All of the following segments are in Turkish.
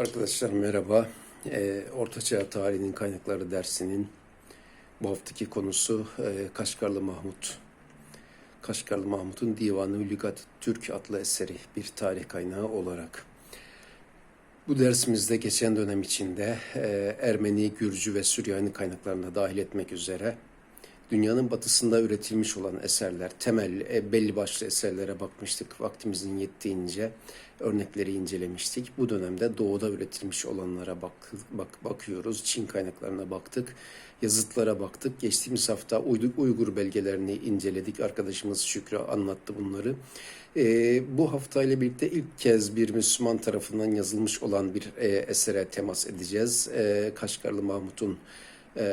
Arkadaşlar merhaba. Ee, Ortaçağ Tarihinin Kaynakları dersinin bu haftaki konusu e, Kaşgarlı Mahmut. Kaşgarlı Mahmut'un Divanı Lügat Türk adlı eseri bir tarih kaynağı olarak. Bu dersimizde geçen dönem içinde e, Ermeni, Gürcü ve Süryani kaynaklarına dahil etmek üzere dünyanın batısında üretilmiş olan eserler, temel e, belli başlı eserlere bakmıştık. Vaktimizin yettiğince örnekleri incelemiştik. Bu dönemde doğuda üretilmiş olanlara bak, bak bakıyoruz. Çin kaynaklarına baktık. Yazıtlara baktık. Geçtiğimiz hafta Uygur, belgelerini inceledik. Arkadaşımız Şükrü anlattı bunları. E, bu haftayla birlikte ilk kez bir Müslüman tarafından yazılmış olan bir e, esere temas edeceğiz. E, Kaşgarlı Mahmut'un e,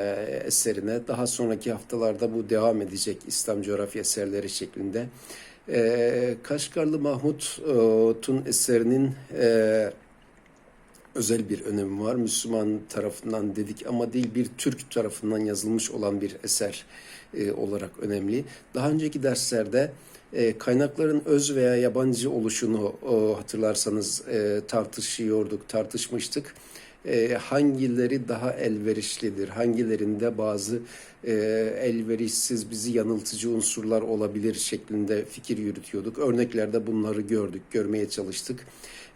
eserine. Daha sonraki haftalarda bu devam edecek İslam coğrafya eserleri şeklinde. E, Kaşgarlı Mahmut'un eserinin e, özel bir önemi var. Müslüman tarafından dedik ama değil bir Türk tarafından yazılmış olan bir eser e, olarak önemli. Daha önceki derslerde e, kaynakların öz veya yabancı oluşunu e, hatırlarsanız e, tartışıyorduk, tartışmıştık e, hangileri daha elverişlidir, hangilerinde bazı e, elverişsiz bizi yanıltıcı unsurlar olabilir şeklinde fikir yürütüyorduk. Örneklerde bunları gördük, görmeye çalıştık.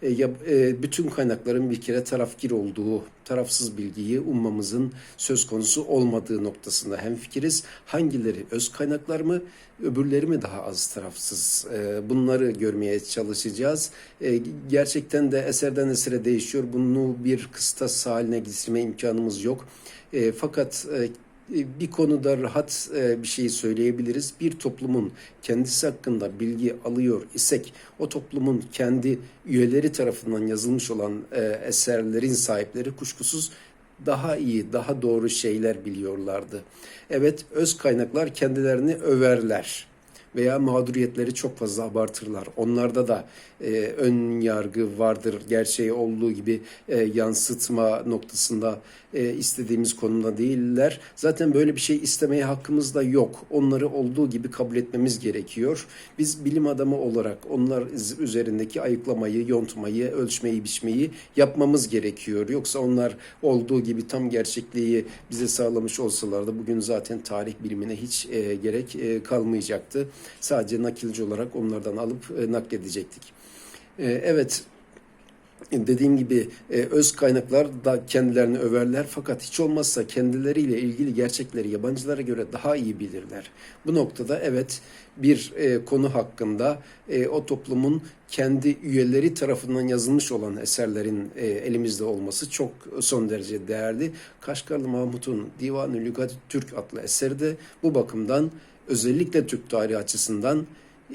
E, ya, e, bütün kaynakların bir kere tarafgir olduğu, tarafsız bilgiyi ummamızın söz konusu olmadığı noktasında hem fikiriz. Hangileri öz kaynaklar mı, öbürleri mi daha az tarafsız? E, bunları görmeye çalışacağız. E, gerçekten de eserden esere değişiyor. Bunu bir kıstas haline getirme imkanımız yok. E, fakat e, bir konuda rahat e, bir şey söyleyebiliriz. Bir toplumun kendisi hakkında bilgi alıyor isek o toplumun kendi üyeleri tarafından yazılmış olan e, eserlerin sahipleri kuşkusuz daha iyi, daha doğru şeyler biliyorlardı. Evet, öz kaynaklar kendilerini överler veya mağduriyetleri çok fazla abartırlar. Onlarda da e, ön yargı vardır. Gerçeği olduğu gibi e, yansıtma noktasında e, istediğimiz konumda değiller. Zaten böyle bir şey istemeye hakkımız da yok. Onları olduğu gibi kabul etmemiz gerekiyor. Biz bilim adamı olarak onlar üzerindeki ayıklamayı, yontmayı, ölçmeyi, biçmeyi yapmamız gerekiyor. Yoksa onlar olduğu gibi tam gerçekliği bize sağlamış olsalardı bugün zaten tarih bilimine hiç e, gerek e, kalmayacaktı. Sadece nakilci olarak onlardan alıp e, nakledecektik. E, evet, dediğim gibi e, öz kaynaklar da kendilerini överler fakat hiç olmazsa kendileriyle ilgili gerçekleri yabancılara göre daha iyi bilirler. Bu noktada evet bir e, konu hakkında e, o toplumun kendi üyeleri tarafından yazılmış olan eserlerin e, elimizde olması çok son derece değerli. Kaşgarlı Mahmut'un Divan-ı Lügat Türk adlı eseri de bu bakımdan özellikle Türk tarihi açısından e,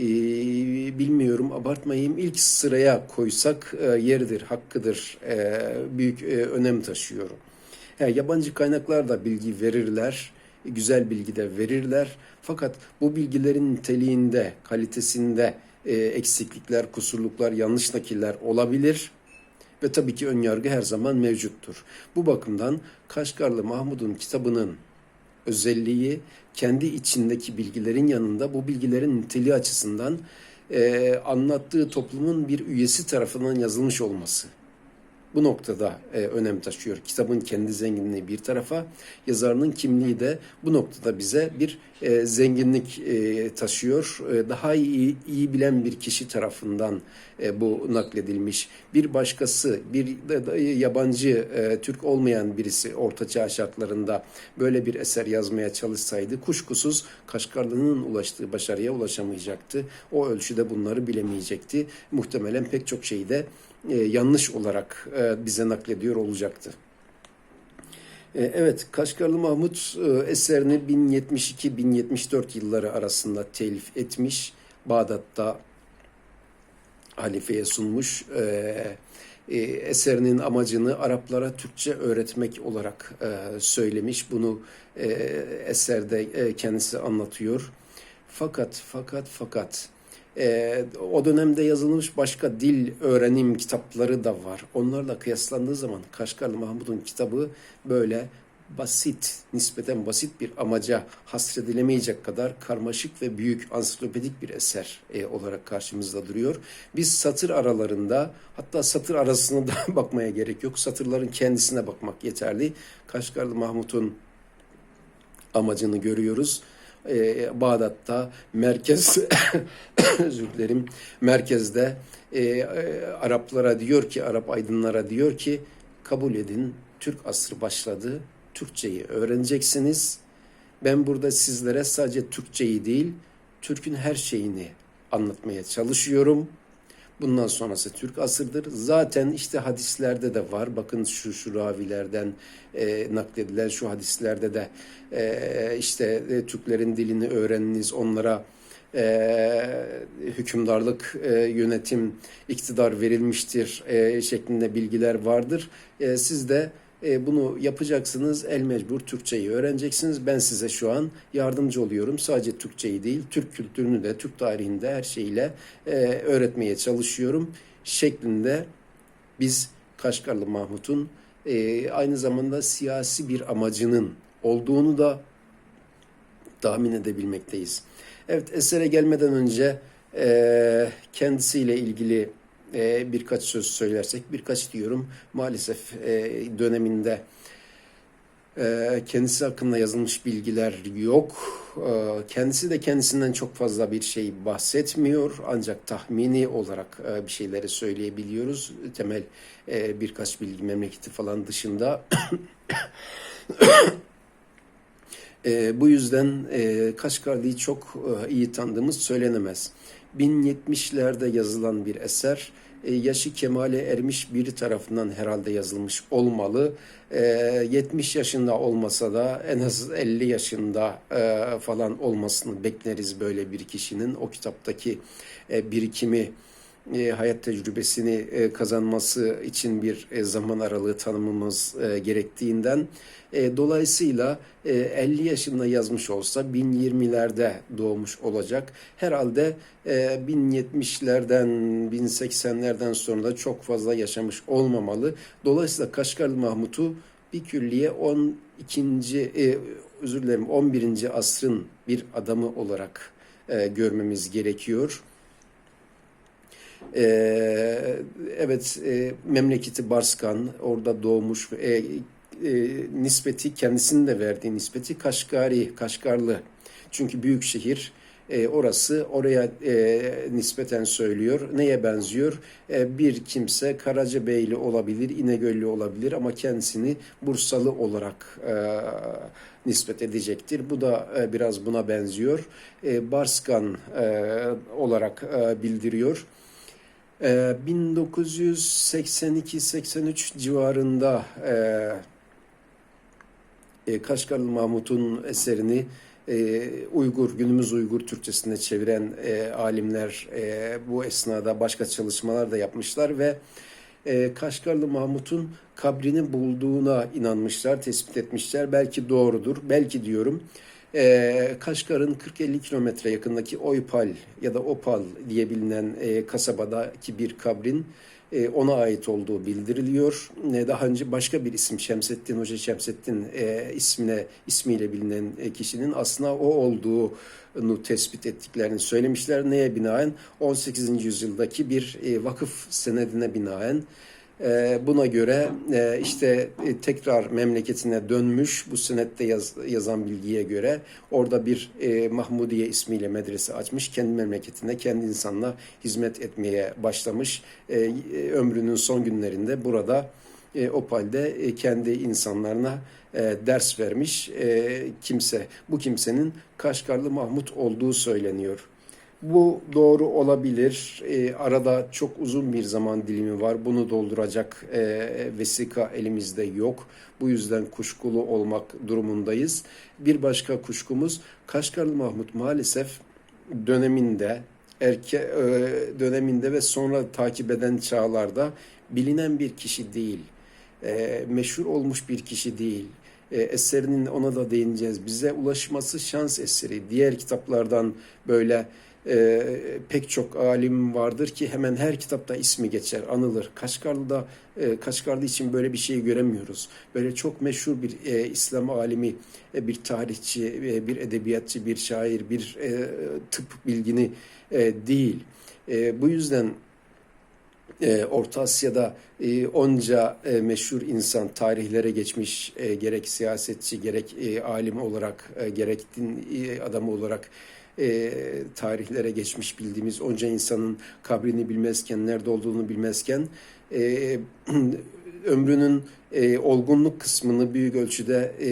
bilmiyorum abartmayayım ilk sıraya koysak e, yeridir, hakkıdır, e, büyük e, önem taşıyor. Yani yabancı kaynaklar da bilgi verirler, güzel bilgi de verirler. Fakat bu bilgilerin niteliğinde, kalitesinde e, eksiklikler, kusurluklar, yanlış nakiller olabilir. Ve tabii ki ön yargı her zaman mevcuttur. Bu bakımdan Kaşgarlı Mahmud'un kitabının özelliği kendi içindeki bilgilerin yanında bu bilgilerin niteliği açısından e, anlattığı toplumun bir üyesi tarafından yazılmış olması bu noktada e, önem taşıyor. Kitabın kendi zenginliği bir tarafa, yazarının kimliği de bu noktada bize bir e, zenginlik e, taşıyor. E, daha iyi, iyi bilen bir kişi tarafından e, bu nakledilmiş. Bir başkası, bir de, yabancı, e, Türk olmayan birisi ortaçağ şartlarında böyle bir eser yazmaya çalışsaydı kuşkusuz Kaşgarlı'nın ulaştığı başarıya ulaşamayacaktı. O ölçüde bunları bilemeyecekti. Muhtemelen pek çok şeyi de e, yanlış olarak e, bize naklediyor olacaktı. E, evet, Kaşgarlı Mahmut e, eserini 1072-1074 yılları arasında telif etmiş. Bağdat'ta halifeye sunmuş. E, e, eserinin amacını Araplara Türkçe öğretmek olarak e, söylemiş. Bunu e, eserde e, kendisi anlatıyor. Fakat, fakat, fakat e, o dönemde yazılmış başka dil öğrenim kitapları da var. Onlarla kıyaslandığı zaman Kaşgarlı Mahmud'un kitabı böyle basit, nispeten basit bir amaca hasredilemeyecek kadar karmaşık ve büyük ansiklopedik bir eser e, olarak karşımızda duruyor. Biz satır aralarında hatta satır arasına da bakmaya gerek yok. Satırların kendisine bakmak yeterli. Kaşgarlı Mahmut'un amacını görüyoruz. Ee, Bağdat'ta merkez özür dilerim merkezde e, e, Araplara diyor ki Arap aydınlara diyor ki kabul edin Türk asrı başladı. Türkçeyi öğreneceksiniz. Ben burada sizlere sadece Türkçeyi değil Türk'ün her şeyini anlatmaya çalışıyorum. Bundan sonrası Türk asırdır. Zaten işte hadislerde de var. Bakın şu şu ravilerden e, nakledilen şu hadislerde de e, işte e, Türklerin dilini öğreniniz, onlara e, hükümdarlık, e, yönetim, iktidar verilmiştir e, şeklinde bilgiler vardır. E, siz de e, bunu yapacaksınız. El mecbur Türkçeyi öğreneceksiniz. Ben size şu an yardımcı oluyorum. Sadece Türkçeyi değil, Türk kültürünü de, Türk tarihinde her şeyiyle e, öğretmeye çalışıyorum şeklinde biz Kaşgarlı Mahmut'un e, aynı zamanda siyasi bir amacının olduğunu da tahmin edebilmekteyiz. Evet esere gelmeden önce e, kendisiyle ilgili e, birkaç söz söylersek birkaç diyorum maalesef e, döneminde e, kendisi hakkında yazılmış bilgiler yok. E, kendisi de kendisinden çok fazla bir şey bahsetmiyor ancak tahmini olarak e, bir şeyleri söyleyebiliyoruz. Temel e, birkaç bilgi memleketi falan dışında. E, bu yüzden e, Kaşgarlı'yı çok e, iyi tanıdığımız söylenemez. 1070'lerde yazılan bir eser. E, yaşı kemale ermiş biri tarafından herhalde yazılmış olmalı. E, 70 yaşında olmasa da en az 50 yaşında e, falan olmasını bekleriz böyle bir kişinin. O kitaptaki e, birikimi e, hayat tecrübesini e, kazanması için bir e, zaman aralığı tanımamız e, gerektiğinden e, dolayısıyla e, 50 yaşında yazmış olsa 1020'lerde doğmuş olacak. Herhalde e, 1070'lerden 1080'lerden sonra da çok fazla yaşamış olmamalı. Dolayısıyla Kaşgarlı Mahmut'u bir külliye 12. E, özür dilerim 11. asrın bir adamı olarak e, görmemiz gerekiyor. Ee, evet e, memleketi Barskan orada doğmuş e, e, nispeti kendisinin de verdiği nispeti Kaşgari, Kaşgarlı. Çünkü büyük şehir e, orası oraya e, nispeten söylüyor. Neye benziyor? E, bir kimse Karacabeyli olabilir, İnegöllü olabilir ama kendisini Bursalı olarak e, nispet edecektir. Bu da e, biraz buna benziyor. E, Barskan e, olarak e, bildiriyor. 1982-83 civarında e, Kaşgarlı Mahmut'un eserini e, Uygur, günümüz Uygur Türkçesine çeviren e, alimler e, bu esnada başka çalışmalar da yapmışlar ve e, Kaşgarlı Mahmut'un kabrini bulduğuna inanmışlar, tespit etmişler. Belki doğrudur, belki diyorum. E, Kaşgar'ın 40-50 kilometre yakındaki Oypal ya da Opal diye bilinen e, kasabadaki bir kabrin e, ona ait olduğu bildiriliyor. E, daha önce başka bir isim Şemsettin Hoca Şemsettin e, ismine ismiyle bilinen e, kişinin aslında o olduğunu tespit ettiklerini söylemişler. Neye binaen? 18. yüzyıldaki bir e, vakıf senedine binaen buna göre e, işte e, tekrar memleketine dönmüş bu senette yaz, yazan bilgiye göre orada bir e, Mahmudiye ismiyle medrese açmış. Kendi memleketine, kendi insanına hizmet etmeye başlamış. Ömrünün son günlerinde burada Opal'de kendi insanlarına ders vermiş kimse. Bu kimsenin Kaşgarlı Mahmut olduğu söyleniyor. Bu doğru olabilir. E, arada çok uzun bir zaman dilimi var. Bunu dolduracak e, vesika elimizde yok. Bu yüzden kuşkulu olmak durumundayız. Bir başka kuşkumuz Kaşgarlı Mahmut maalesef döneminde erke e, döneminde ve sonra takip eden çağlarda bilinen bir kişi değil. E, meşhur olmuş bir kişi değil. E, eserinin ona da değineceğiz. Bize ulaşması şans eseri. Diğer kitaplardan böyle e, pek çok alim vardır ki hemen her kitapta ismi geçer, anılır. Kaşgarlı'da e, Kaşgarlı için böyle bir şey göremiyoruz. Böyle çok meşhur bir e, İslam alimi, e, bir tarihçi, e, bir edebiyatçı, bir şair, bir e, tıp bilgini e, değil. E, bu yüzden e, Orta Asya'da e, onca e, meşhur insan tarihlere geçmiş e, gerek siyasetçi gerek e, alim olarak e, gerek din e, adamı olarak e, tarihlere geçmiş bildiğimiz onca insanın kabrini bilmezken nerede olduğunu bilmezken e, ömrünün e, olgunluk kısmını büyük ölçüde e,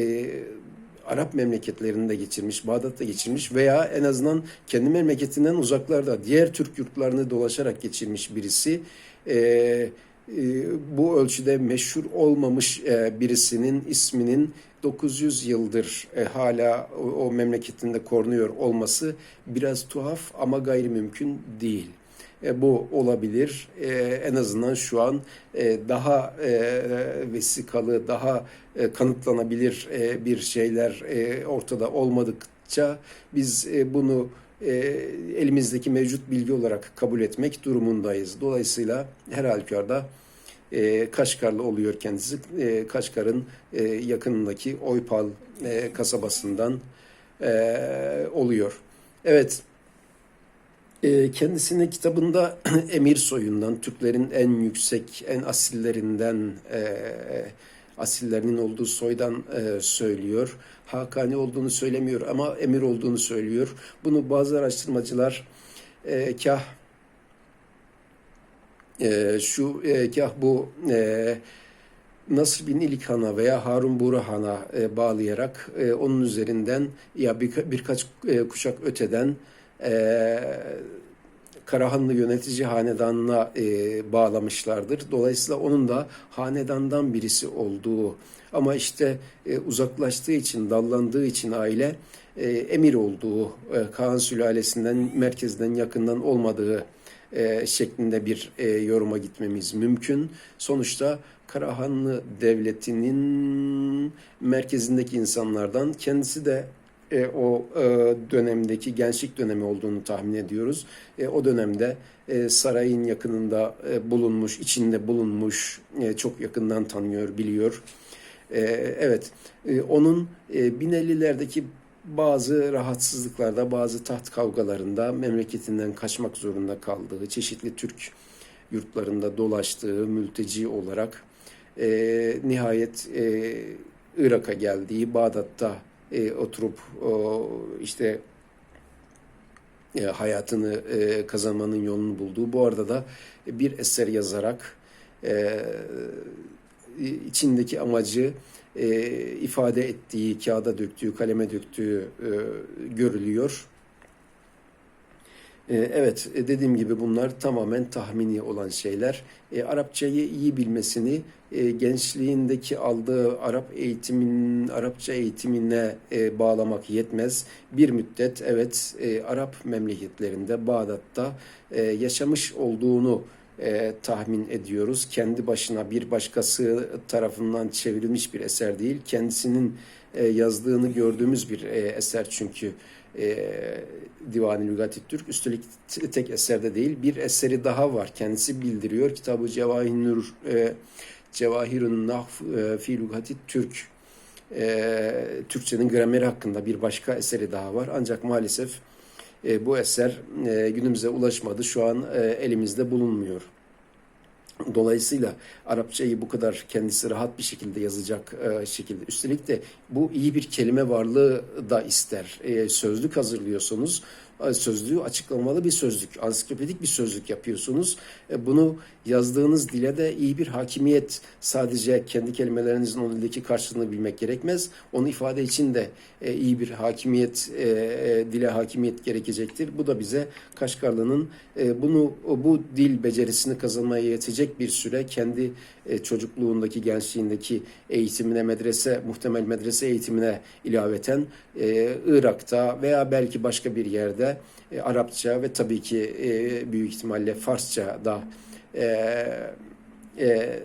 Arap memleketlerinde geçirmiş, Bağdat'ta geçirmiş veya en azından kendi memleketinden uzaklarda diğer Türk yurtlarını dolaşarak geçirmiş birisi e, e, bu ölçüde meşhur olmamış e, birisinin isminin 900 yıldır e, hala o, o memleketinde korunuyor olması biraz tuhaf ama gayrimümkün değil. E, bu olabilir. E, en azından şu an e, daha vesikalı, daha kanıtlanabilir bir şeyler ortada olmadıkça biz bunu elimizdeki mevcut bilgi olarak kabul etmek durumundayız. Dolayısıyla her halükarda e, Kaşgarlı oluyor kendisi. Kaşgar'ın yakınındaki Oypal kasabasından oluyor. Evet. E, kendisini kitabında emir soyundan, Türklerin en yüksek, en asillerinden, e, asillerinin olduğu soydan e, söylüyor. Hakani olduğunu söylemiyor ama emir olduğunu söylüyor. Bunu bazı araştırmacılar e, kah şu kah bu Nasr bin İlkhan'a veya Harun Burahan'a bağlayarak onun üzerinden ya bir, birkaç kuşak öteden e, Karahanlı yönetici hanedanına e, bağlamışlardır. Dolayısıyla onun da hanedandan birisi olduğu ama işte e, uzaklaştığı için, dallandığı için aile e, emir olduğu, e, Kaan sülalesinden, merkezden, yakından olmadığı e, şeklinde bir e, yoruma gitmemiz mümkün. Sonuçta Karahanlı Devleti'nin merkezindeki insanlardan kendisi de e, o e, dönemdeki gençlik dönemi olduğunu tahmin ediyoruz. E, o dönemde e, sarayın yakınında e, bulunmuş, içinde bulunmuş, e, çok yakından tanıyor, biliyor. E, evet, e, onun e, 1050'lerdeki bazı rahatsızlıklarda, bazı taht kavgalarında memleketinden kaçmak zorunda kaldığı, çeşitli Türk yurtlarında dolaştığı mülteci olarak e, nihayet e, Irak'a geldiği, Bağdat'ta e, oturup o, işte e, hayatını e, kazanmanın yolunu bulduğu. Bu arada da bir eser yazarak e, içindeki amacı e, ifade ettiği, kağıda döktüğü, kaleme döktüğü e, görülüyor. E, evet, e, dediğim gibi bunlar tamamen tahmini olan şeyler. E, Arapçayı iyi bilmesini, e, gençliğindeki aldığı Arap eğitimin, Arapça eğitimine e, bağlamak yetmez. Bir müddet evet e, Arap memleketlerinde, Bağdat'ta e, yaşamış olduğunu e, tahmin ediyoruz. Kendi başına bir başkası tarafından çevrilmiş bir eser değil. Kendisinin e, yazdığını gördüğümüz bir e, eser çünkü e, Divan-ı Lügati Türk. Üstelik tek eserde değil bir eseri daha var. Kendisi bildiriyor. Kitabı Cevahir e, Cevahirun Nahf e, fi Lügati Türk. E, Türkçenin grameri hakkında bir başka eseri daha var. Ancak maalesef e, bu eser e, günümüze ulaşmadı. Şu an e, elimizde bulunmuyor. Dolayısıyla Arapçayı bu kadar kendisi rahat bir şekilde yazacak e, şekilde. Üstelik de bu iyi bir kelime varlığı da ister. E, sözlük hazırlıyorsunuz sözlüğü açıklamalı bir sözlük, ansiklopedik bir sözlük yapıyorsunuz. E, bunu yazdığınız dile de iyi bir hakimiyet sadece kendi kelimelerinizin o dildeki karşılığını bilmek gerekmez. Onu ifade için de e, iyi bir hakimiyet, e, dile hakimiyet gerekecektir. Bu da bize Kaşgarlı'nın bunu bu dil becerisini kazanmaya yetecek bir süre kendi çocukluğundaki, gençliğindeki eğitimine, medrese, muhtemel medrese eğitimine ilaveten Irak'ta veya belki başka bir yerde de e, Arapça ve tabii ki e, büyük ihtimalle Farsça da e, e,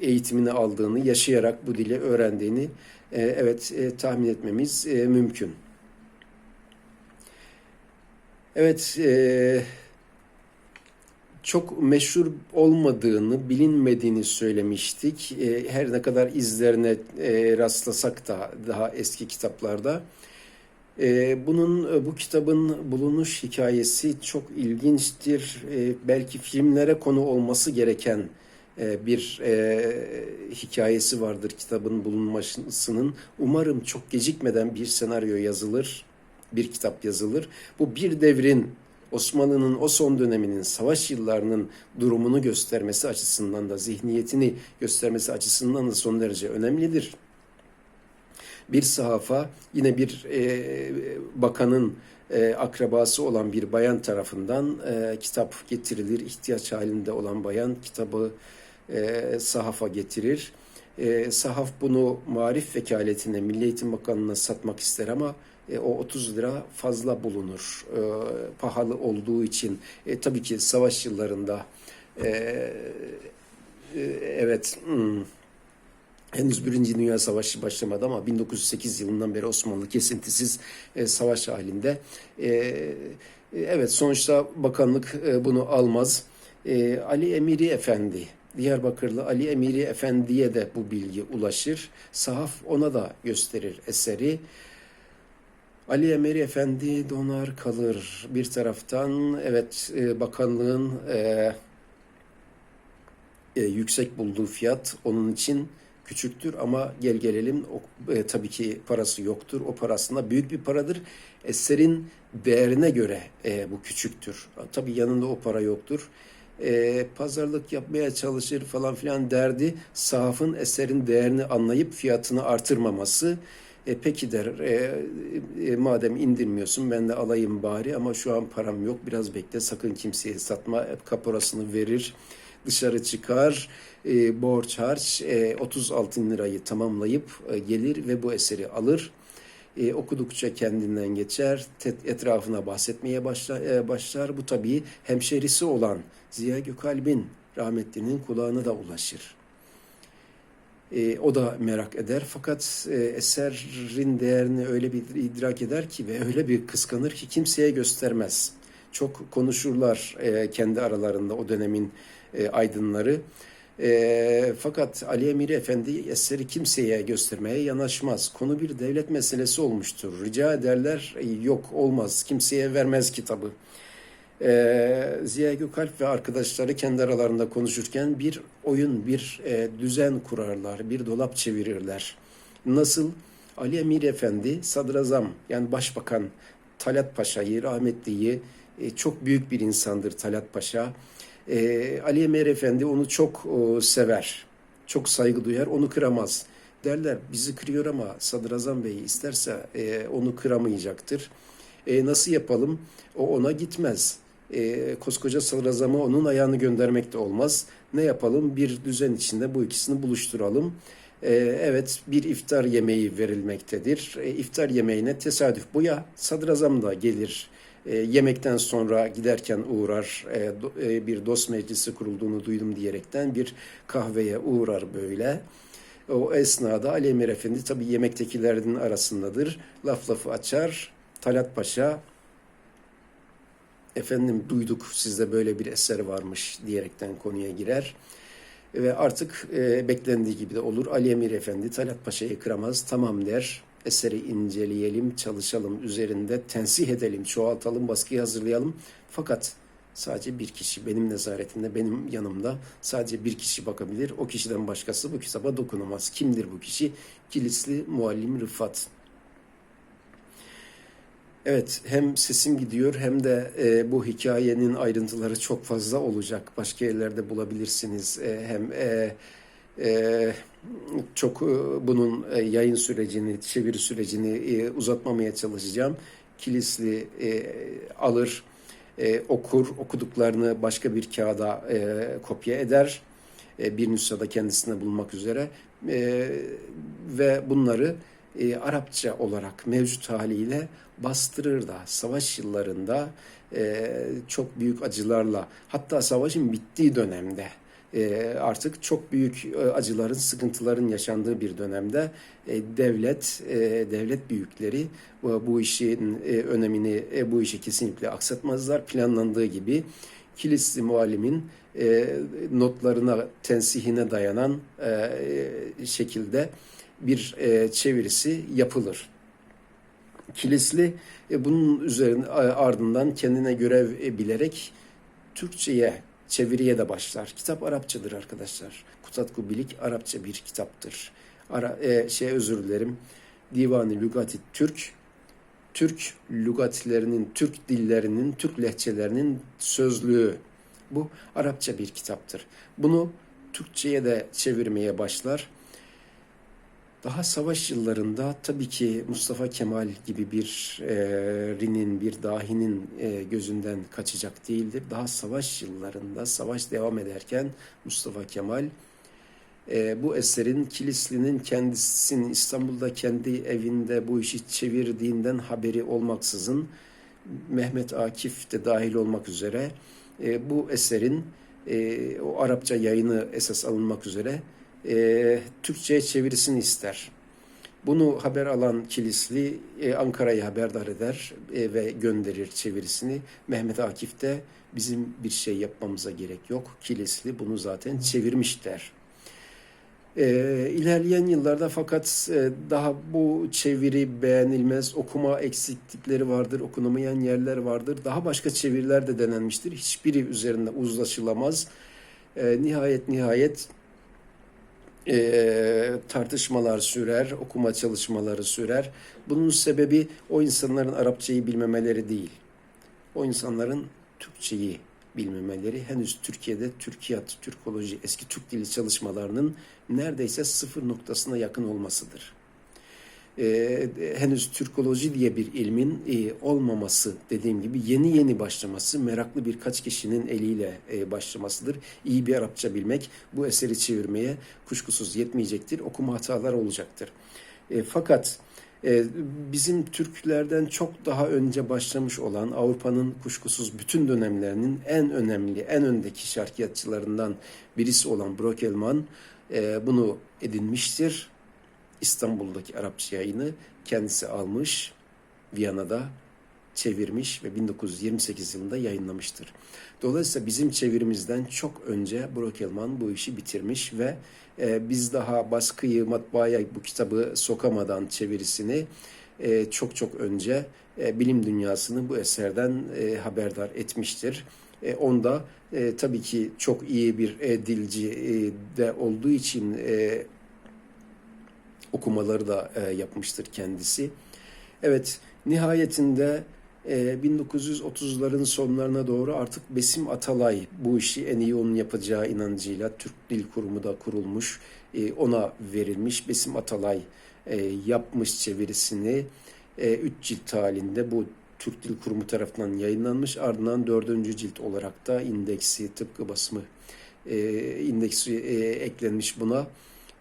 eğitimini aldığını, yaşayarak bu dili öğrendiğini e, evet e, tahmin etmemiz e, mümkün. Evet, e, çok meşhur olmadığını, bilinmediğini söylemiştik. E, her ne kadar izlerine e, rastlasak da daha eski kitaplarda. E, bunun, e, bu kitabın bulunuş hikayesi çok ilginçtir. E, belki filmlere konu olması gereken e, bir e, hikayesi vardır kitabın bulunmasının. Umarım çok gecikmeden bir senaryo yazılır, bir kitap yazılır. Bu bir devrin Osmanlı'nın o son döneminin savaş yıllarının durumunu göstermesi açısından da zihniyetini göstermesi açısından da son derece önemlidir. Bir sahafa yine bir e, bakanın e, akrabası olan bir bayan tarafından e, kitap getirilir. İhtiyaç halinde olan bayan kitabı e, sahafa getirir. E, sahaf bunu marif vekaletine, Milli Eğitim Bakanlığı'na satmak ister ama e, o 30 lira fazla bulunur. E, pahalı olduğu için. E, tabii ki savaş yıllarında e, e, evet hmm, henüz Birinci Dünya Savaşı başlamadı ama 1908 yılından beri Osmanlı kesintisiz e, savaş halinde. E, e, evet sonuçta bakanlık e, bunu almaz. E, Ali Emiri Efendi Diyarbakırlı Ali Emiri Efendi'ye de bu bilgi ulaşır. Sahaf ona da gösterir eseri. Ali Emiri Efendi donar kalır. Bir taraftan evet e, bakanlığın e, e, yüksek bulduğu fiyat onun için küçüktür ama gel gelelim o, e, tabii ki parası yoktur. O parasında büyük bir paradır. Eserin değerine göre e, bu küçüktür. Tabii yanında o para yoktur. E, pazarlık yapmaya çalışır falan filan derdi. Sahafın eserin değerini anlayıp fiyatını artırmaması. E, peki der, e, e, madem indirmiyorsun ben de alayım bari ama şu an param yok biraz bekle sakın kimseye satma kaporasını verir dışarı çıkar e, borç harç e, 30 altın lirayı tamamlayıp e, gelir ve bu eseri alır. E, okudukça kendinden geçer, etrafına bahsetmeye başlar, e, başlar. Bu tabii hemşerisi olan Ziya Gökalp'in rahmetlinin kulağına da ulaşır. E, o da merak eder fakat e, eserin değerini öyle bir idrak eder ki ve öyle bir kıskanır ki kimseye göstermez. Çok konuşurlar e, kendi aralarında o dönemin e, aydınları. E, fakat Ali Emir Efendi eseri kimseye göstermeye yanaşmaz. Konu bir devlet meselesi olmuştur. Rica ederler, e, yok olmaz, kimseye vermez kitabı. E, Ziya Gökalp ve arkadaşları kendi aralarında konuşurken bir oyun, bir e, düzen kurarlar, bir dolap çevirirler. Nasıl? Ali Emir Efendi, sadrazam yani başbakan Talat Paşa'yı, rahmetliyi, e, çok büyük bir insandır Talat Paşa. E, Ali Emir Efendi onu çok o, sever, çok saygı duyar, onu kıramaz. Derler bizi kırıyor ama Sadrazam Bey isterse e, onu kıramayacaktır. E, nasıl yapalım? O ona gitmez. E, koskoca sadrazamı onun ayağını göndermek de olmaz. Ne yapalım? Bir düzen içinde bu ikisini buluşturalım. E, evet bir iftar yemeği verilmektedir. E, iftar yemeğine tesadüf bu ya sadrazam da gelir e, yemekten sonra giderken uğrar e, do, e, bir dost meclisi kurulduğunu duydum diyerekten bir kahveye uğrar böyle. O esnada Ali Emir Efendi tabi yemektekilerin arasındadır. Laf lafı açar. Talat Paşa efendim duyduk sizde böyle bir eser varmış diyerekten konuya girer. Ve artık e, beklendiği gibi de olur. Ali Emir Efendi Talat Paşa'yı kıramaz. Tamam der eseri inceleyelim, çalışalım, üzerinde tensih edelim, çoğaltalım, baskıyı hazırlayalım. Fakat sadece bir kişi benim nezaretimde, benim yanımda sadece bir kişi bakabilir. O kişiden başkası bu kitaba dokunamaz. Kimdir bu kişi? Kilisli Muallim Rıfat. Evet, hem sesim gidiyor hem de e, bu hikayenin ayrıntıları çok fazla olacak. Başka yerlerde bulabilirsiniz. E, hem e, e, çok e, bunun e, yayın sürecini, çeviri sürecini e, uzatmamaya çalışacağım. Kilisli alır, okur, okuduklarını başka bir kağıda kopya eder. Bir nüshada kendisine bulmak üzere ve bunları Arapça olarak mevcut haliyle bastırır da savaş yıllarında çok büyük acılarla hatta savaşın bittiği dönemde artık çok büyük e, acıların, sıkıntıların yaşandığı bir dönemde e, devlet, e, devlet büyükleri bu, işin önemini, bu işi kesinlikle aksatmazlar. Planlandığı gibi Kilisli muallimin notlarına, tensihine dayanan şekilde bir çevirisi yapılır. Kilisli bunun üzerine ardından kendine görev bilerek Türkçe'ye çeviriye de başlar. Kitap Arapçadır arkadaşlar. Kutatku Bilik Arapça bir kitaptır. Ara, e, şey özür dilerim. Divanı Lügati Türk Türk lügatlerinin, Türk dillerinin, Türk lehçelerinin sözlüğü. Bu Arapça bir kitaptır. Bunu Türkçe'ye de çevirmeye başlar. Daha savaş yıllarında tabii ki Mustafa Kemal gibi bir e, rinin, bir dahinin e, gözünden kaçacak değildir. Daha savaş yıllarında, savaş devam ederken Mustafa Kemal e, bu eserin Kilisli'nin kendisinin İstanbul'da kendi evinde bu işi çevirdiğinden haberi olmaksızın Mehmet Akif de dahil olmak üzere e, bu eserin e, o Arapça yayını esas alınmak üzere e, Türkçe'ye çevirisini ister. Bunu haber alan Kilisli e, Ankara'yı haberdar eder e, ve gönderir çevirisini. Mehmet Akif de bizim bir şey yapmamıza gerek yok. Kilisli bunu zaten çevirmiş der. E, ilerleyen yıllarda fakat e, daha bu çeviri beğenilmez, okuma eksiklikleri vardır, okunamayan yerler vardır. Daha başka çeviriler de denenmiştir. Hiçbiri üzerinde uzlaşılamaz. E, nihayet nihayet e, tartışmalar sürer, okuma çalışmaları sürer. Bunun sebebi o insanların Arapçayı bilmemeleri değil. O insanların Türkçeyi bilmemeleri. Henüz Türkiye'de Türkiyat, Türkoloji, eski Türk dili çalışmalarının neredeyse sıfır noktasına yakın olmasıdır. Ee, henüz Türkoloji diye bir ilmin e, olmaması dediğim gibi yeni yeni başlaması, meraklı birkaç kişinin eliyle e, başlamasıdır. İyi bir Arapça bilmek bu eseri çevirmeye kuşkusuz yetmeyecektir. Okuma hatalar olacaktır. E, fakat e, bizim Türklerden çok daha önce başlamış olan Avrupa'nın kuşkusuz bütün dönemlerinin en önemli, en öndeki şarkiyatçılarından birisi olan Brokelman e, bunu edinmiştir. İstanbul'daki Arapça yayını kendisi almış, Viyana'da çevirmiş ve 1928 yılında yayınlamıştır. Dolayısıyla bizim çevirimizden çok önce Brokelman bu işi bitirmiş ve e, biz daha baskıyı matbaaya bu kitabı sokamadan çevirisini e, çok çok önce e, bilim dünyasını bu eserden e, haberdar etmiştir. E, onda e, tabii ki çok iyi bir e, dilci e, de olduğu için e, okumaları da e, yapmıştır kendisi. Evet, nihayetinde e, 1930'ların sonlarına doğru artık Besim Atalay bu işi en iyi onun yapacağı inancıyla Türk Dil Kurumu da kurulmuş, e, ona verilmiş. Besim Atalay e, yapmış çevirisini e, üç cilt halinde bu Türk Dil Kurumu tarafından yayınlanmış. Ardından dördüncü cilt olarak da indeksi, tıpkı basımı e, indeksi e, eklenmiş buna.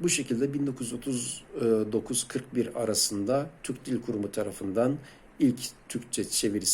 Bu şekilde 1939-41 arasında Türk Dil Kurumu tarafından ilk Türkçe çevirisi